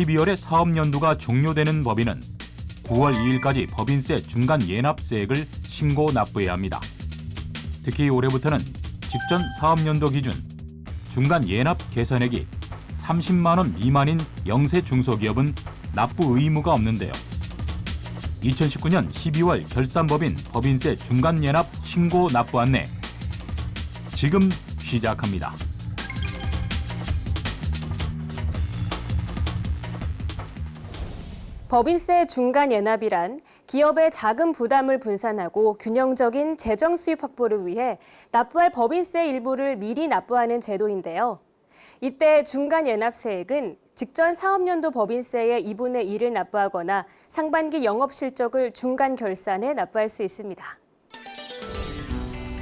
12월에 사업 연도가 종료되는 법인은 9월 2일까지 법인세 중간 예납세액을 신고 납부해야 합니다. 특히 올해부터는 직전 사업 연도 기준 중간 예납 계산액이 30만 원 미만인 영세 중소기업은 납부 의무가 없는데요. 2019년 12월 결산법인 법인세 중간 예납 신고 납부 안내 지금 시작합니다. 법인세 중간 예납이란 기업의 자금 부담을 분산하고 균형적인 재정 수입 확보를 위해 납부할 법인세 일부를 미리 납부하는 제도인데요. 이때 중간 예납세액은 직전 사업연도 법인세의 2분의 1을 납부하거나 상반기 영업 실적을 중간 결산해 납부할 수 있습니다.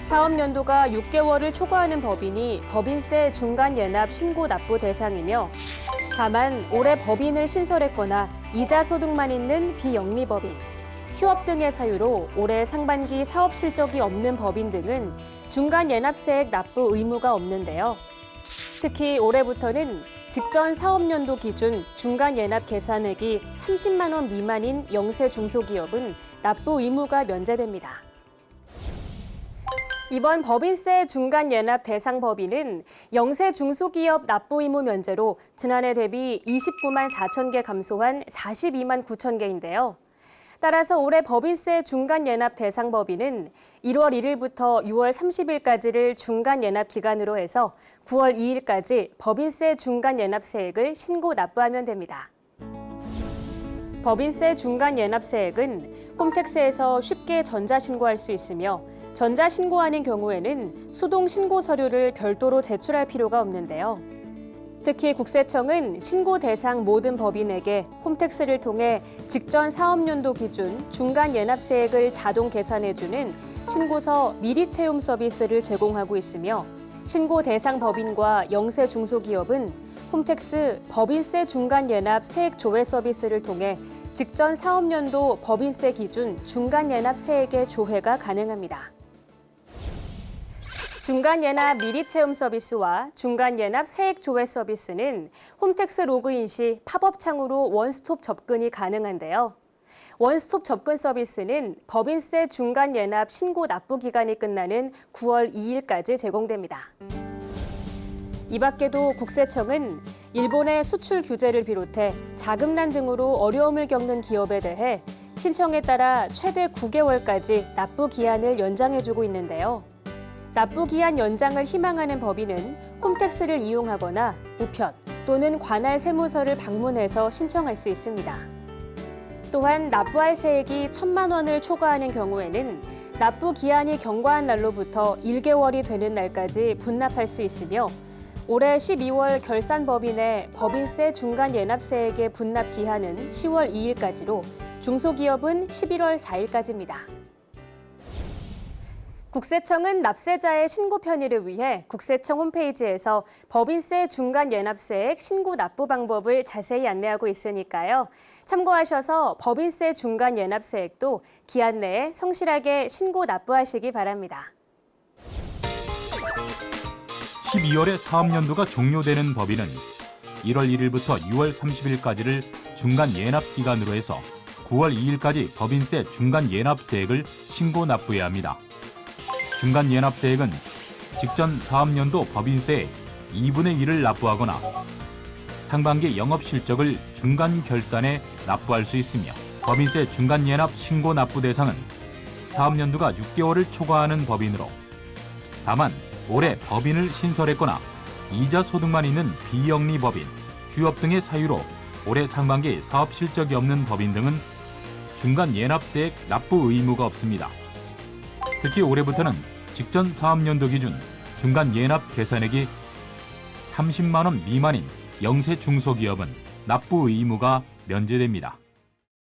사업연도가 6개월을 초과하는 법인이 법인세 중간 예납 신고 납부 대상이며 다만 올해 법인을 신설했거나 이자 소득만 있는 비영리법인, 휴업 등의 사유로 올해 상반기 사업 실적이 없는 법인 등은 중간 예납세액 납부 의무가 없는데요. 특히 올해부터는 직전 사업연도 기준 중간 예납 계산액이 30만 원 미만인 영세 중소기업은 납부 의무가 면제됩니다. 이번 법인세 중간 예납 대상 법인은 영세 중소기업 납부 의무 면제로 지난해 대비 29만 4천 개 감소한 42만 9천 개인데요. 따라서 올해 법인세 중간 예납 대상 법인은 1월 1일부터 6월 30일까지를 중간 예납 기간으로 해서 9월 2일까지 법인세 중간 예납세액을 신고 납부하면 됩니다. 법인세 중간 예납세액은 홈택스에서 쉽게 전자 신고할 수 있으며 전자 신고하는 경우에는 수동 신고 서류를 별도로 제출할 필요가 없는데요. 특히 국세청은 신고 대상 모든 법인에게 홈택스를 통해 직전 사업연도 기준 중간 예납세액을 자동 계산해주는 신고서 미리 채움 서비스를 제공하고 있으며 신고 대상 법인과 영세 중소기업은 홈택스 법인세 중간 예납 세액 조회 서비스를 통해 직전 사업연도 법인세 기준 중간 예납 세액의 조회가 가능합니다. 중간 예납 미리 체험 서비스와 중간 예납 세액 조회 서비스는 홈택스 로그인 시 팝업 창으로 원스톱 접근이 가능한데요. 원스톱 접근 서비스는 법인세 중간 예납 신고 납부 기간이 끝나는 9월 2일까지 제공됩니다. 이 밖에도 국세청은 일본의 수출 규제를 비롯해 자금난 등으로 어려움을 겪는 기업에 대해 신청에 따라 최대 9개월까지 납부 기한을 연장해주고 있는데요. 납부 기한 연장을 희망하는 법인은 홈택스를 이용하거나 우편 또는 관할 세무서를 방문해서 신청할 수 있습니다. 또한 납부할 세액이 천만 원을 초과하는 경우에는 납부 기한이 경과한 날로부터 1개월이 되는 날까지 분납할 수 있으며 올해 12월 결산 법인의 법인세 중간 예납세액의 분납 기한은 10월 2일까지로 중소기업은 11월 4일까지입니다. 국세청은 납세자의 신고 편의를 위해 국세청 홈페이지에서 법인세 중간 예납세액 신고 납부 방법을 자세히 안내하고 있으니까요. 참고하셔서 법인세 중간 예납세액도 기한 내에 성실하게 신고 납부하시기 바랍니다. 12월에 사업연도가 종료되는 법인은 1월 1일부터 6월 30일까지를 중간 예납 기간으로 해서 9월 2일까지 법인세 중간 예납세액을 신고 납부해야 합니다. 중간 예납세액은 직전 사업연도 법인세의 2분의 1을 납부하거나 상반기 영업 실적을 중간 결산에 납부할 수 있으며 법인세 중간 예납 신고 납부 대상은 사업연도가 6개월을 초과하는 법인으로 다만 올해 법인을 신설했거나 이자 소득만 있는 비영리 법인, 휴업 등의 사유로 올해 상반기 사업 실적이 없는 법인 등은 중간 예납세액 납부 의무가 없습니다. 특히 올해부터는 직전 사업연도 기준 중간 예납 계산액이 30만 원 미만인 영세 중소기업은 납부 의무가 면제됩니다.